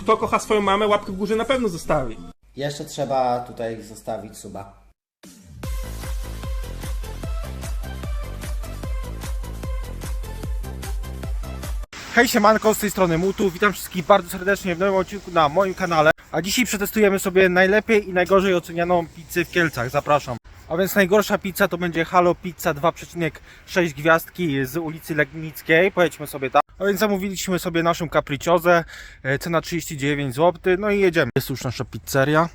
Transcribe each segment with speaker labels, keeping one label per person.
Speaker 1: Kto kocha swoją mamę, łapkę w górze na pewno zostawi.
Speaker 2: Jeszcze trzeba tutaj zostawić suba.
Speaker 3: Hej siemanko, z tej strony Mutu, witam wszystkich bardzo serdecznie w nowym odcinku na moim kanale. A dzisiaj przetestujemy sobie najlepiej i najgorzej ocenianą pizzę w Kielcach, zapraszam. A więc najgorsza pizza to będzie Halo Pizza 2,6 gwiazdki z ulicy Legnickiej, pojedźmy sobie tam. A więc zamówiliśmy sobie naszą capriciozę, e, cena 39 zł, no i jedziemy. Jest już nasza pizzeria.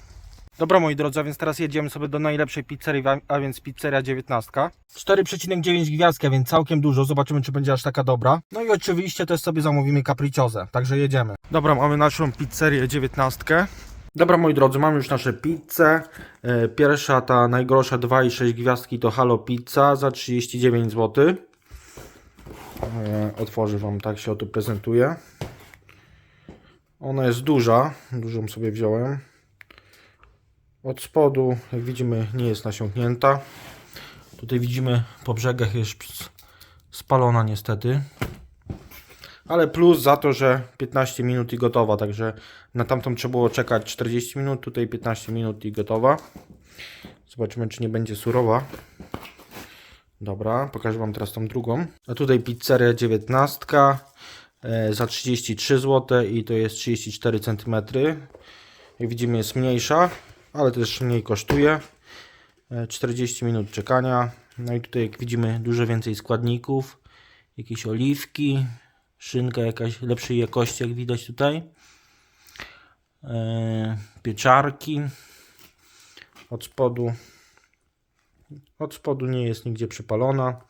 Speaker 3: Dobra moi drodzy, a więc teraz jedziemy sobie do najlepszej pizzerii, a więc pizzeria 19. 4,9 gwiazdki, a więc całkiem dużo. Zobaczymy, czy będzie aż taka dobra. No i oczywiście też sobie zamówimy capriciozę, także jedziemy. Dobra, mamy naszą pizzerię 19. Dobra moi drodzy, mamy już nasze pizze. E, Pierwsza, ta najgorsza 2,6 gwiazdki to Halo Pizza za 39 zł. E, Otworzę Wam, tak się oto prezentuje. Ona jest duża, dużą sobie wziąłem. Od spodu, jak widzimy, nie jest nasiąknięta. Tutaj widzimy po brzegach jest spalona niestety. Ale plus za to, że 15 minut i gotowa, także na tamtą trzeba było czekać 40 minut, tutaj 15 minut i gotowa. Zobaczymy, czy nie będzie surowa. Dobra, pokażę Wam teraz tą drugą. A tutaj pizzeria 19 e, za 33 zł i to jest 34 cm. Jak widzimy jest mniejsza, ale też mniej kosztuje. E, 40 minut czekania. No i tutaj jak widzimy dużo więcej składników. Jakieś oliwki, szynka jakaś lepszej jakości jak widać tutaj. E, pieczarki. Od spodu od spodu nie jest nigdzie przypalona.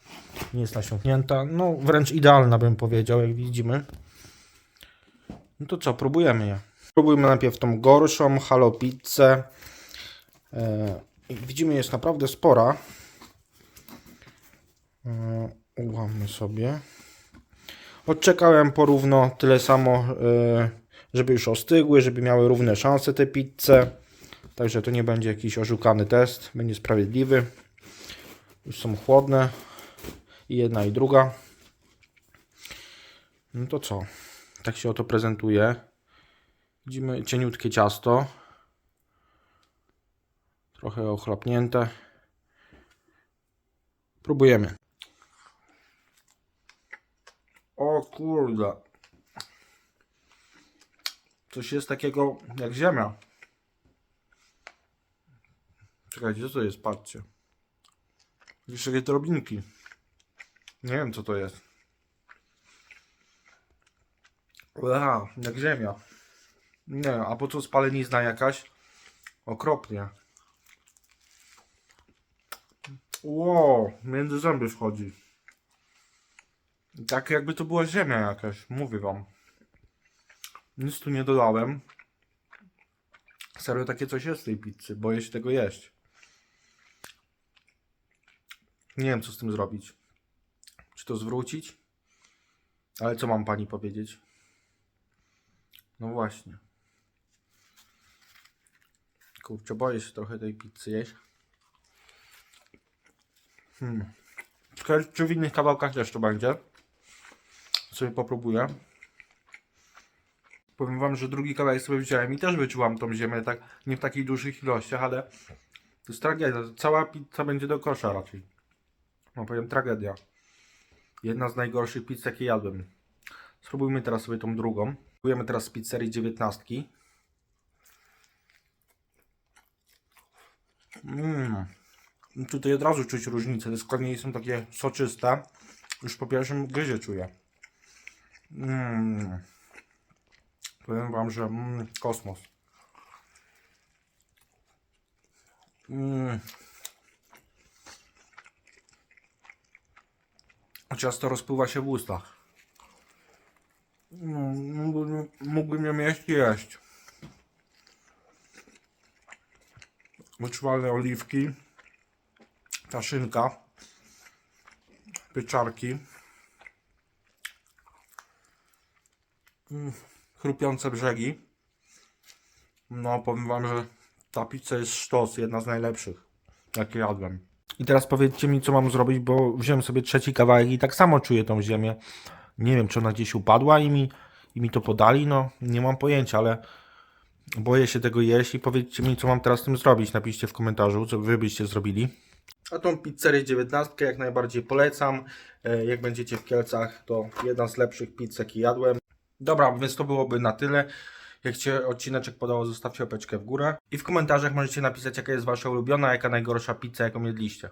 Speaker 3: Nie jest nasiąknięta. No wręcz idealna bym powiedział jak widzimy. No to co, próbujemy je. Próbujmy najpierw tą gorszą halo pizzę. E, jak widzimy jest naprawdę spora. E, ułammy sobie. Odczekałem porówno tyle samo, e, żeby już ostygły, żeby miały równe szanse te pizze. Także to nie będzie jakiś oszukany test, będzie sprawiedliwy. Już są chłodne. I jedna i druga. No to co? Tak się oto prezentuje. Widzimy cieniutkie ciasto. Trochę ochlapnięte. Próbujemy. O kurde. Coś jest takiego jak ziemia. Czekajcie, co to jest? Patrzcie. Jakieś takie drobinki. Nie wiem, co to jest. Aha, jak ziemia. Nie, a po co spalenizna jakaś? Okropnie. Ło, między zęby wchodzi. Tak jakby to była ziemia jakaś, mówię wam. Nic tu nie dodałem. Serio takie coś jest w tej pizzy, boję się tego jeść. Nie wiem co z tym zrobić. Czy to zwrócić? Ale co mam pani powiedzieć? No właśnie. Kurczę, boję się trochę tej pizzy jeść. Hmm. Ciekawe, czy w innych kawałkach też to będzie. Sobie popróbuję. Powiem wam, że drugi kawałek sobie wziąłem i też wyczułam tą ziemię, tak nie w takich dużych ilościach, ale to jest tragedia. Cała pizza będzie do kosza raczej. No powiem tragedia. Jedna z najgorszych pizz jakie jadłem. Spróbujmy teraz sobie tą drugą. Spróbujemy teraz z pizzerii 19. Mmm. Tutaj od razu czuć różnicę. Te składniki są takie soczyste. Już po pierwszym gryzie czuję. Mmm. Powiem wam, że mm, kosmos. Mm. Ciasto rozpływa się w ustach. No, mógłbym, mógłbym ją jeść i jeść. Wyczuwalne oliwki. Ta szynka. Pieczarki. Mm, chrupiące brzegi. No, powiem wam, że ta pizza jest sztos, jedna z najlepszych, jakie jadłem. I teraz powiedzcie mi, co mam zrobić, bo wziąłem sobie trzeci kawałek i tak samo czuję tą ziemię. Nie wiem, czy ona gdzieś upadła i mi i mi to podali, no nie mam pojęcia, ale boję się tego jeść i powiedzcie mi, co mam teraz z tym zrobić. Napiszcie w komentarzu, co wy byście zrobili. A tą pizzerię 19 jak najbardziej polecam. E, Jak będziecie w Kielcach, to jedna z lepszych pizz, jakie jadłem. Dobra, więc to byłoby na tyle. Jak Cię odcineczek podobał, zostawcie łapeczkę w górę. I w komentarzach możecie napisać, jaka jest Wasza ulubiona, jaka najgorsza pizza, jaką jedliście.